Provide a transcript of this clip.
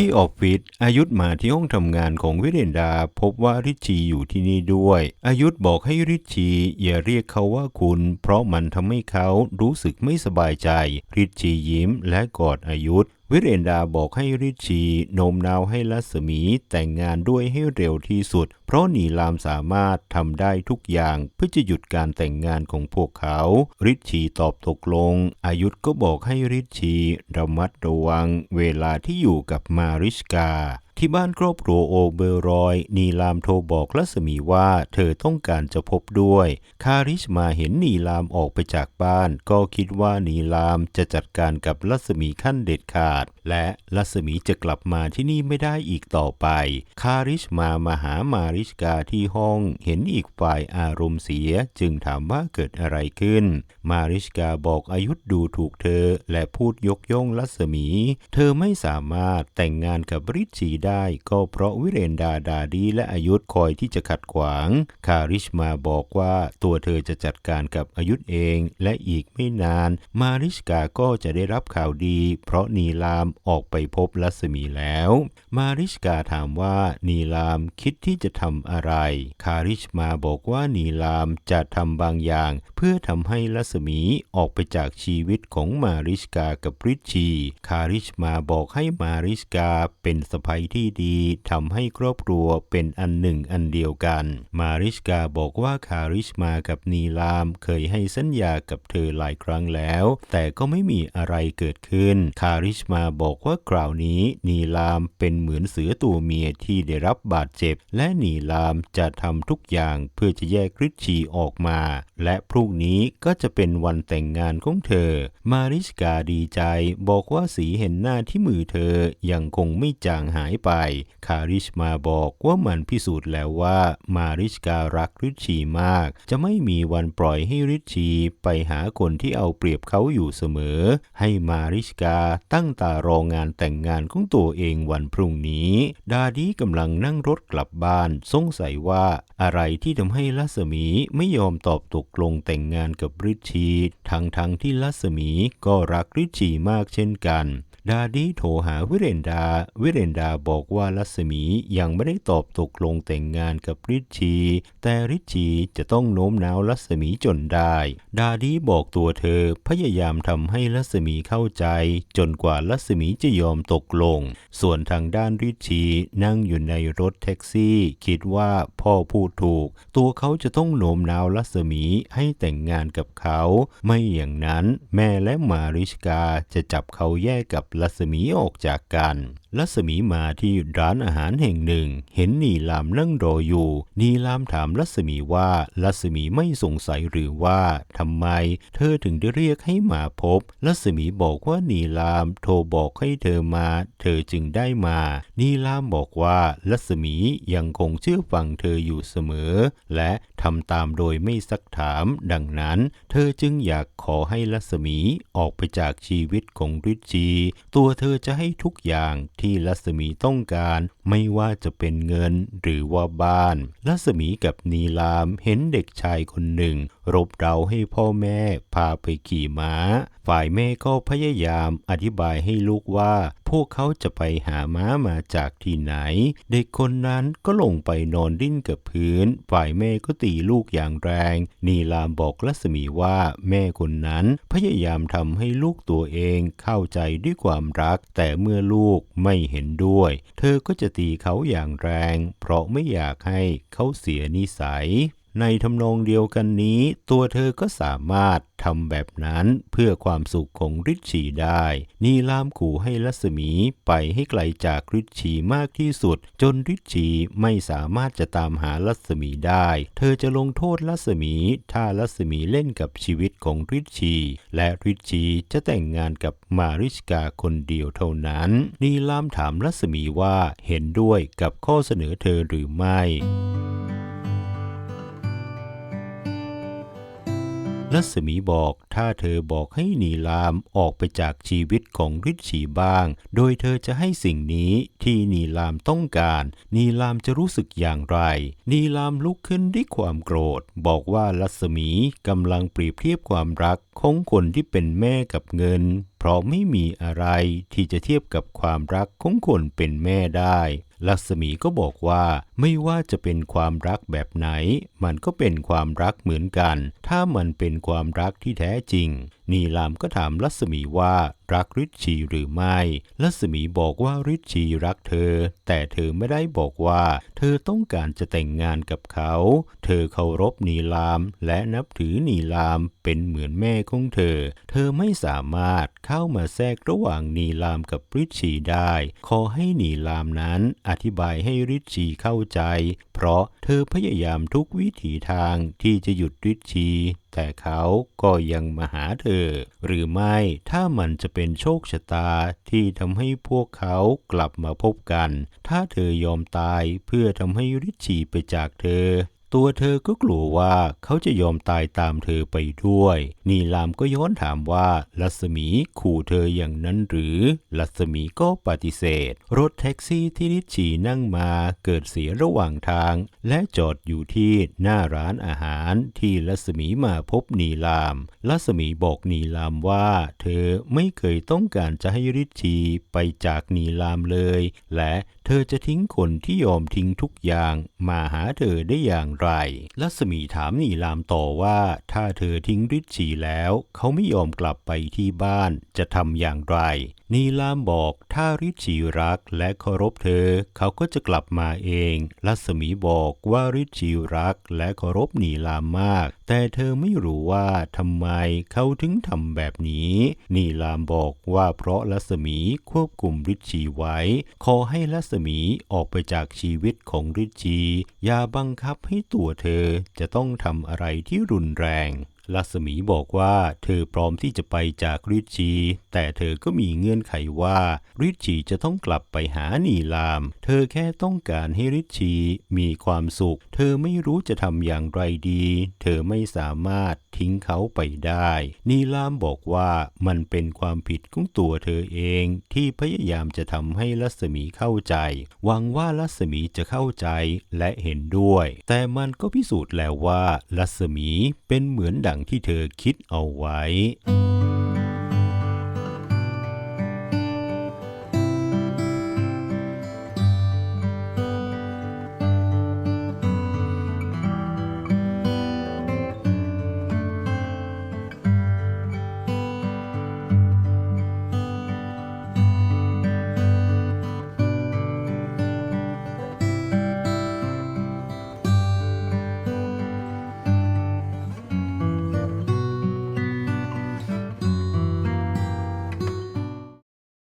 ที่ออฟฟิศอายุธมาที่ห้องทำงานของวิเรนดา พบว่าริชีอยู่ที่นี่ด้วย อายุธบอกให้ริชีอย่าเรียกเขาว่าคุณ เพราะมันทำให้เขารู้สึกไม่สบายใจริชชียิ้มและกอดอายุธ วิเรนดาบอกให้ริชีโน้มน้าวให้ลัศมีแต่งงานด้วยให้เร็วที่สุด เพราะนีลามสามารถทำได้ทุกอย่างเพื่อจะหยุดการแต่งงานของพวกเขา ริชีตอบตกลง อายุธก็บอกให้ริชชีระมัดระวังเวลาที่อยู่กับมาริชกา ที่บ้านครอบครัวโอเบอร์รอย นีลามโทรบอกรัศมีว่าเธอต้องการจะพบด้วย คาริชมาเห็นนีลามออกไปจากบ้าน ก็คิดว่านีลามจะจัดการกับรัศมีขั้นเด็ดขาด และรัศมีจะกลับมาที่นี่ไม่ได้อีกต่อไป คาริชมามาหามาริชกาที่ห้องเห็นอีกฝ่ายอารมณ์เสียจึงถามว่าเกิดอะไรขึ้น มาริชกาบอกอายุดูถูกเธอและพูดยกย่องรัศมี เธอไม่สามารถแต่งงานกับริชชีได้ก็เพราะวิเรนดาดาดีและอายุธคอยที่จะขัดขวาง คาริชมาบอกว่าตัวเธอจะจัดการกับอายุธเองและอีกไม่นาน มาริชกาก็จะได้รับข่าวดี เพราะนีลามออกไปพบรัศมีแล้ว มาริชกาถามว่านีลามคิดที่จะทำอะไร คาริชมาบอกว่านีลามจะทำบางอย่าง เพื่อทำให้รัศมีออกไปจากชีวิตของมาริชกากับริชชี คาริชมาบอกให้มาริชกาเป็นสะใภ้ที่พี่ดีทำให้ครอบครัวเป็นอันหนึ่งอันเดียวกัน มาริชกาบอกว่าคาริชมากับนีลามเคยให้สัญญากับเธอหลายครั้งแล้ว แต่ก็ไม่มีอะไรเกิดขึ้น คาริชมาบอกว่าคราวนี้นีลามเป็นเหมือนเสือตัวเมียที่ได้รับบาดเจ็บ และนีลามจะทำทุกอย่างเพื่อจะแยกริชชีออกมา และพรุ่งนี้ก็จะเป็นวันแต่งงานของเธอ มาริชกาดีใจบอกว่าสีเห็นหน้าที่มือเธอยังคงไม่จางหายไป คาริชมาบอกว่ามันพิสูจน์แล้วว่ามาริชการักริชีมาก จะไม่มีวันปล่อยให้ริชีไปหาคนที่เอาเปรียบเขาอยู่เสมอ ให้มาริชกาตั้งตารองานแต่งงานของตัวเองวันพรุ่งนี้ ดาดีกำลังนั่งรถกลับบ้านสงสัยว่าอะไรที่ทำให้รัศมีไม่ยอมตอบตกลงแต่งงานกับริชีทั้งทั้งที่รัศมีก็รักริชีมากเช่นกัน ดาดีโทรหาวิเรนดา วิเรนดาบอกว่ารัศมียังไม่ได้ตอบตกลงแต่งงานกับริชชี แต่ริชชีจะต้องโน้มน้าวรัศมีจนได้ ดาดีบอกตัวเธอพยายามทำให้รัศมีเข้าใจ จนกว่ารัศมีจะยอมตกลง ส่วนทางด้านริชชีนั่งอยู่ในรถแท็กซี่ คิดว่าพ่อพูดถูก ตัวเขาจะต้องโน้มน้าวรัศมีให้แต่งงานกับเขา ไม่อย่างนั้นแม่และมาริชกาจะจับเขาแยกกับรัศมีออกจากกัน รัศมีมาที่ร้านอาหารแห่งหนึ่ง เห็นนีลามนั่งรออยู่ นีลามถามรัศมีว่ารัศมีไม่สงสัยหรือว่าทำไม เธอถึงได้เรียกให้มาพบรัศมีบอกว่านีลามโทรบอกให้เธอมา เธอจึงได้มา นีลามบอกว่ารัศมียังคงเชื่อฟังเธออยู่เสมอ และทำตามโดยไม่ซักถาม ดังนั้น เธอจึงอยากขอให้รัศมีออกไปจากชีวิตของริชชี ตัวเธอจะให้ทุกอย่างที่รัศมีต้องการ ไม่ว่าจะเป็นเงินหรือว่าบ้านลัศมีกับนีลามเห็นเด็กชายคนหนึ่ง รบเราให้พ่อแม่พาไปขี่ม้า ฝ่ายแม่ก็พยายามอธิบายให้ลูกว่า พวกเขาจะไปหาม้ามาจากที่ไหน เด็กคนนั้นก็ลงไปนอนดิ้นกับพื้น ฝ่ายแม่ก็ตีลูกอย่างแรง นีลามบอกรัศมีว่าแม่คนนั้นพยายามทำให้ลูกตัวเองเข้าใจด้วยความรัก แต่เมื่อลูกไม่เห็นด้วย เธอก็จะตีเขาอย่างแรง เพราะไม่อยากให้เขาเสียนิสัย ในทำนองเดียวกันนี้ ตัวเธอก็สามารถทำแบบนั้นเพื่อความสุขของริชชีได้ นีลามขู่ให้รัศมีไปให้ไกลจากริชชีมากที่สุด จนริชชีไม่สามารถจะตามหารัศมีได้ เธอจะลงโทษรัศมี ถ้ารัศมีเล่นกับชีวิตของริชชีและริชชีจะแต่งงานกับมาริชกาคนเดียวเท่านั้น นีลามถามรัศมีว่าเห็นด้วยกับข้อเสนอเธอหรือไม่ รัศมีบอก ถ้าเธอบอกให้นีลามออกไปจากชีวิตของริชชีบ้าง โดยเธอจะให้สิ่งนี้ที่นีลามต้องการ นีลามจะรู้สึกอย่างไร นีลามลุกขึ้นด้วยความโกรธ บอกว่ารัศมีกำลังเปรียบเทียบความรักของคนที่เป็นแม่กับเงินเพราะไม่มีอะไรที่จะเทียบกับความรักของคนเป็นแม่ได้ลักษมีก็บอกว่าไม่ว่าจะเป็นความรักแบบไหน มันก็เป็นความรักเหมือนกัน ถ้ามันเป็นความรักที่แท้จริง นีลามก็ถามลัษมีว่ารักริชชีหรือไม่ลัษมีบอกว่าริชชีรักเธอ แต่เธอไม่ได้บอกว่า เธอต้องการจะแต่งงานกับเขา เธอเคารพนีลาม และนับถือนีลามเป็นเหมือนแม่ของเธอ เธอไม่สามารถเข้ามาแทรกระหว่างนีลามกับริชชีได้ ขอให้นีลามนั้นอธิบายให้ริชชีเข้าใจ เพราะเธอพยายามทุกวิถีทางที่จะหยุดริชชีแต่เขาก็ยังมาหาเธอ หรือไม่ถ้ามันจะเป็นโชคชะตาที่ทำให้พวกเขากลับมาพบกัน ถ้าเธอยอมตายเพื่อทำให้ริชชีไปจากเธอ ตัวเธอก็กลัวว่าเขาจะยอมตายตามเธอไปด้วย นีลามก็ย้อนถามว่าลัษมีขู่เธออย่างนั้นหรือ ลัษมีก็ปฏิเสธ รถแท็กซี่ที่ริชีนั่งมาเกิดเสียระหว่างทาง และจอดอยู่ที่หน้าร้านอาหารที่ลัษมีมาพบนีลาม ลัษมีบอกนีลามว่า เธอไม่เคยต้องการจะให้ริชีไปจากนีลามเลย และเธอจะทิ้งคนที่ยอมทิ้งทุกอย่างมาหาเธอได้อย่างไร ลัสมีถามนีลามต่อว่าถ้าเธอทิ้งฤทธิ์ชีแล้ว เขาไม่ยอมกลับไปที่บ้านจะทำอย่างไรนีลามบอกถ้าริชีรักและเคารพเธอ เขาก็จะกลับมาเอง ลัษมีบอกว่าริชีรักและเคารพนีลามมาก แต่เธอไม่รู้ว่าทำไมเขาถึงทำแบบนี้ นีลามบอกว่าเพราะลัษมีควบคุมริชีไว้ ขอให้ลัษมีออกไปจากชีวิตของริชชีอย่าบังคับให้ตัวเธอจะต้องทำอะไรที่รุนแรง ลัษมีบอกว่าเธอพร้อมที่จะไปจากริชชีแต่เธอก็มีเงื่อนไขว่าริชชีจะต้องกลับไปหานีลาม เธอแค่ต้องการให้ริชชีมีความสุข เธอไม่รู้จะทำอย่างไรดี เธอไม่สามารถทิ้งเขาไปได้ นีลามบอกว่ามันเป็นความผิดของตัวเธอเองที่พยายามจะทำให้ลัษมีเข้าใจ หวังว่าลัษมีจะเข้าใจและเห็นด้วย แต่มันก็พิสูจน์แล้วว่าลัษมีเป็นเหมือนดังที่เธอคิดเอาไว้